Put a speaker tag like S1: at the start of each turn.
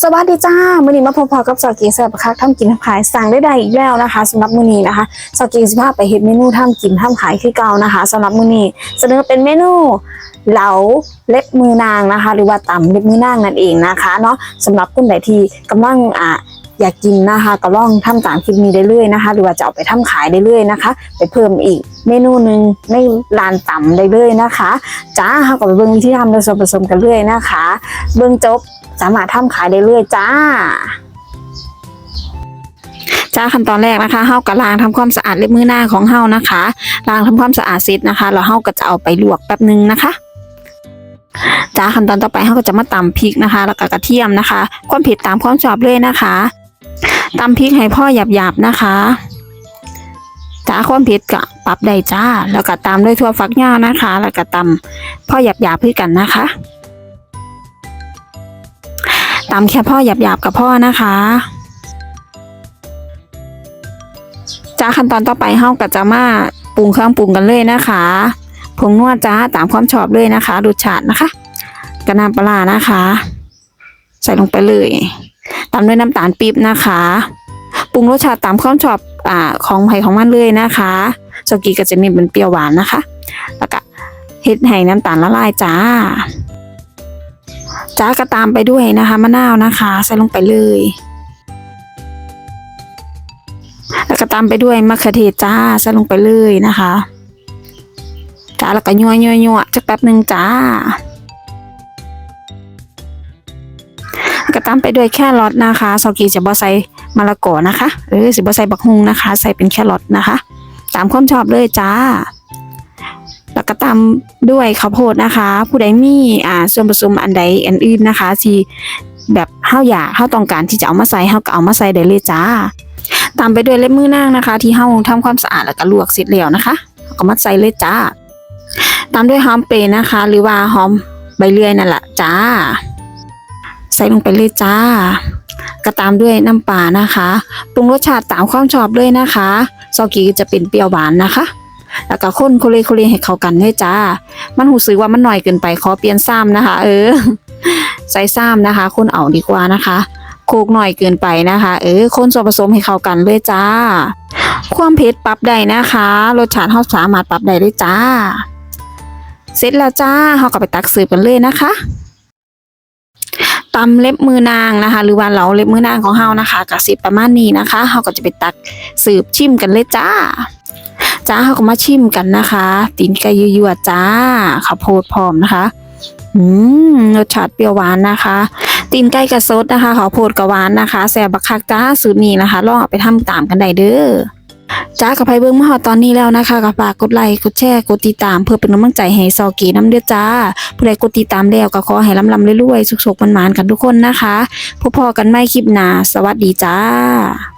S1: สวัสดีจ้ามื้อนี้มาพบๆกับสาวเกีแซ่บคักทำกินทำขายสั่งได้ใดอีกแล้วนะคะสำหรับมื้อนี้นะคะสาวเกีสิพาไปเห็นเมนูทำกินทำขายคือเก่านะคะสำหรับมื้อนี้เสนอเป็นเมนูเหลาเล็บมือนางนะคะ หรือว่าตำเล็บมือนางนั่นเองนะคะเนาะสำหรับคนใดที่กำลังอะ อยากกินนะคะก็ลองทำตามคลิปนี้ได้เลยนะคะ หรือว่าจะเอาไปทำขายได้เลยนะคะ ไปเพิ่มอีกเมนูหนึ่งในร้านต่ำได้เลยนะคะจ้าเฮาก็ไปเบิ่งวิธีทำโดยส่วนผสมกันเลยนะคะ เบิ่งจบสามารถทำขายได้เรื่อยจ้าจ้าขั้นตอนแรกนะคะเฮาก็ล้างทำความสะอาดเล็บมือหน้าของเฮานะคะล้างทำความสะอาดเสร็จนะคะแล้วเฮาก็จะเอาไปลวกแป๊บนึงนะคะจ้าขั้นตอนต่อไปเฮาก็จะมาตำพริกนะคะ แล้วก็กระเทียมนะคะ ความเผ็ดตามความชอบเลยนะคะ ตำพริกให้พ่อหยาบๆนะคะจ้าความเผ็ดก็ปรับได้จ้า แล้วก็ตามด้วยถั่วฝักยาวนะคะ แล้วก็ตำพ่อหยาบๆพื่กันนะคะตำแค่พ่อหยาบๆกับพ่อนะคะจ้าขั้นตอนต่อไปเฮาก็จะมาปรุงเครื่องปรุงกันเลยนะคะผงนวดจ้าตามความชอบเลยนะคะรสชาตินะคะกระน้ำปลาร้านะคะ ใส่ลงไปเลย ตามด้วยน้ำตาลปี๊บนะคะ ปรุงรสชาติตามความชอบอ่าของไผ่ของมันเลยนะคะสกีก็จะเน้นเป็นเปรี้ยวหวานนะคะ แล้วก็เฮ็ดให้น้ำตาลละลายจ้าจ้าก็ตามไปด้วยนะคะมะนาวนะคะ ใส่ลงไปเลย แล้วก็ตามไปด้วยมะเขือเทศจ้าใส่ลงไปเลยนะคะจ้าแล้วก็ยัวยัวยัวจักแป๊บหนึ่งจ้า ก็ตามไปด้วยแครอทนะคะซอกีจะบ่ใส่มะละกอนะคะเออสิบ่ใส่บักฮุงนะคะ ใส่เป็นแครอทนะคะ ตามความชอบเลยจ้า แล้วก็ตามด้วยข้าวโพดนะคะ ผู้ใดมีอ่าส่วนผสมอันใดอันอื่นนะคะที่แบบเฮาอยากเฮาต้องการที่จะเอามาใส่เฮาก็เอามาใส่ได้เลยจ้า ตามไปด้วยเล็บมือนางนะคะ ที่เฮาทำความสะอาดแล้วก็ลวกเสร็จแล้วนะคะเอาก็มาใส่เลยจ้า ตามด้วยหอมเปร์นะคะ หรือว่าหอมใบเลื่อยนั่นแหละจ้า ส่ลงไปเลยจ้าก็ตามด้วยน้ำปลานะคะปรุงรสชาติตามความชอบเลยนะคะซอกีจะเป็นเปรี้ยวหวานนะคะ แล้วก็คนโคเลโคเลให้เข้ากันด้วยจ้า มันหูสึกว่ามันหน่อยเกินไปขอเปลี่ยนซ้ำนะคะ เออ ใส่ซ้ำนะคะ คนเอาดีกว่านะคะโคกหน่อยเกินไปนะคะ เออ คนส่วนผสมให้เข้ากันเลยจ้า ความเผ็ดปรับได้นะคะ รสชาติเราสามารถปรับได้ด้วยจ้า เสร็จแล้วจ้าเราก็ไปตักสืบกันเลยนะคะ ตำเล็บมือนางนะคะ หรือว่าเหลาเล็บมือนางของเฮานะคะกสิประมาณนี้นะคะเราก็จะไปตักสืบชิมกันเลยจ้าจ้าเขาก็มาชิมกันนะคะตีนไก่ยั่วๆจ้าข้าวโพดพร้อมนะคะอืมรสชาติเปรี้ยวหวานนะคะ ตีนไก่กระซดนะคะข้าวโพดกระหวานนะคะแซ่บบักคักจ้าสูตรนี้นะคะลองเอาไปทำตามกันได้เด้อ จ้ากับไพเบิ้งมาหอตอนนี้แล้วนะคะกับฝากกดไลค์กดแชร์กดติดตามเพื่อเป็นกำลังใจให้ซอกีน้ำเดือจ้าผู้ใดกดติดตามแล้วก็ขอให้ลำลำรวยๆสุขๆมันๆกันทุกคนนะคะพบพอกันไม่คลิปหน้าสวัสดีจ้า